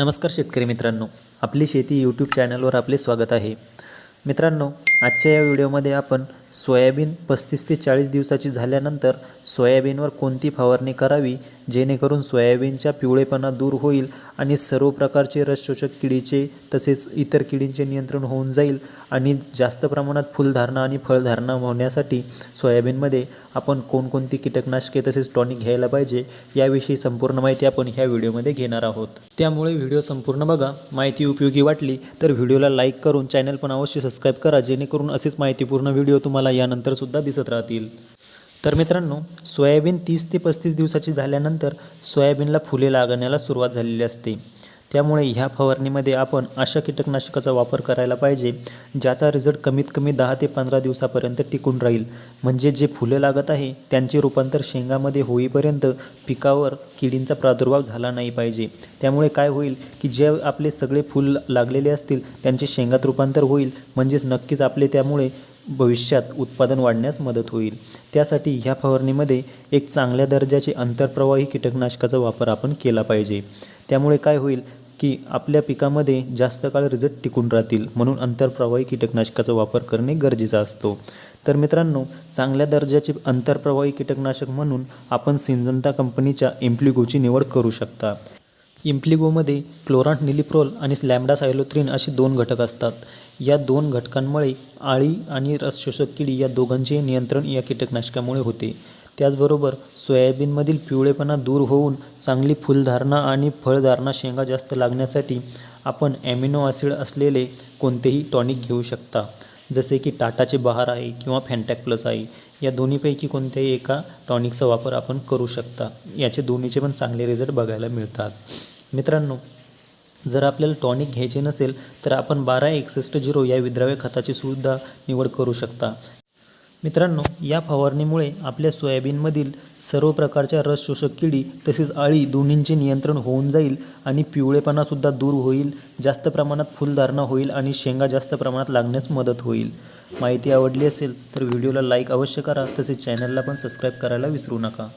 नमस्कार शेतकरी मित्रांनो. आपली शेती यूट्यूब चॅनलवर आपले स्वागत आहे. मित्रांनो आजच्या या व्हिडिओमध्ये आपण सोयाबीन पस्तीस ते चाळीस दिवसाची झाल्यानंतर सोयाबीनवर कोणती फवारणी करावी जेणेकरून सोयाबीनच्या पिवळेपणा दूर होईल आणि सर्व प्रकारचे रसशोषक किडीचे तसेच इतर किडींचे नियंत्रण होऊन जाईल आणि जास्त प्रमाणात फुलधारणा आणि फळधारणा होण्यासाठी सोयाबीनमध्ये आपण कोणकोणती कीटकनाशके तसेच टॉनिक घ्यायला पाहिजे याविषयी संपूर्ण माहिती आपण ह्या व्हिडिओमध्ये घेणार आहोत. त्यामुळे व्हिडिओ संपूर्ण बघा. माहिती उपयोगी वाटली तर व्हिडिओला लाईक करून चॅनल पण अवश्य सबस्क्राईब करा जेणेकरून असेच माहितीपूर्ण व्हिडिओ तुम्हाला यानंतर सुद्धा दिसत राहतील. तर मित्रांनो सोयाबीन तीस ते पस्तीस दिवसाची झाल्यानंतर सोयाबीनला फुले लागण्याला सुरुवात झालेली असते. त्यामुळे ह्या फवारणीमध्ये आपण अशा कीटकनाशकाचा वापर करायला पाहिजे ज्याचा रिझल्ट कमीत कमी दहा ते पंधरा दिवसापर्यंत टिकून राहील. म्हणजे जे फुले लागत आहे त्यांचे रूपांतर शेंगामध्ये होईपर्यंत पिकावर किडींचा प्रादुर्भाव झाला नाही पाहिजे. त्यामुळे काय होईल की जे आपले सगळे फुल लागलेले असतील त्यांचे शेंगात रूपांतर होईल. म्हणजेच नक्कीच आपले त्यामुळे भविष्यात उत्पादन वाढण्यास मदत होईल. त्यासाठी ह्या फवारणीमध्ये एक चांगल्या दर्जाचे आंतरप्रवाही कीटकनाशकाचा वापर आपण केला पाहिजे. त्यामुळे काय होईल की आपल्या पिकामध्ये जास्त काळ रिझल्ट टिकून राहतील म्हणून आंतरप्रवाही कीटकनाशकाचा वापर करणे गरजेचा असतो. तर मित्रांनो चांगल्या दर्जाचे आंतरप्रवाही कीटकनाशक म्हणून आपण सिंजंता कंपनीच्या इम्प्लिगोची निवड करू शकता. इम्प्लिगोमध्ये क्लोरांट निलिप्रोल आणि स्लॅमडा सायलोथ्रिन असे दोन घटक असतात. या दोन घटकांमुळे आळी आणि रसशोषक किडी या दोघांचे नियंत्रण या कीटकनाशकामुळे होते. त्याचबरोबर सोयाबीनमधील पिवळेपणा दूर होऊन चांगली फुलधारणा आणि फळधारणा शेंगा जास्त लागण्यासाठी आपण ॲमिनो ॲसिड असलेले कोणतेही टॉनिक घेऊ शकता जसे की टाटाचे बहार आहे किंवा फॅन्टॅक प्लस आहे. या दोन्हीपैकी कोणत्याही एका टॉनिकचा वापर आपण करू शकता. याचे दोन्हीचे पण चांगले रिझल्ट बघायला मिळतात. मित्रांनो जर आपल्याला टॉनिक घ्यायचे नसेल तर आपण बारा एकसष्ट झिरो या विद्राव्य खताची सुद्धा निवड करू शकता. मित्रांनो या फवारणीमुळे आपल्या सोयाबीनमधील सर्व प्रकारच्या रस शोषक किडी तसेच अळी दोन्हींचे नियंत्रण होऊन जाईल आणि पिवळेपणासुद्धा दूर होईल जास्त प्रमाणात फुलधारणा होईल आणि शेंगा जास्त प्रमाणात लागण्यास मदत होईल. माहिती आवडली असेल तर व्हिडिओला लाईक अवश्य करा तसेच चॅनलला पण सबस्क्राईब करायला विसरू नका.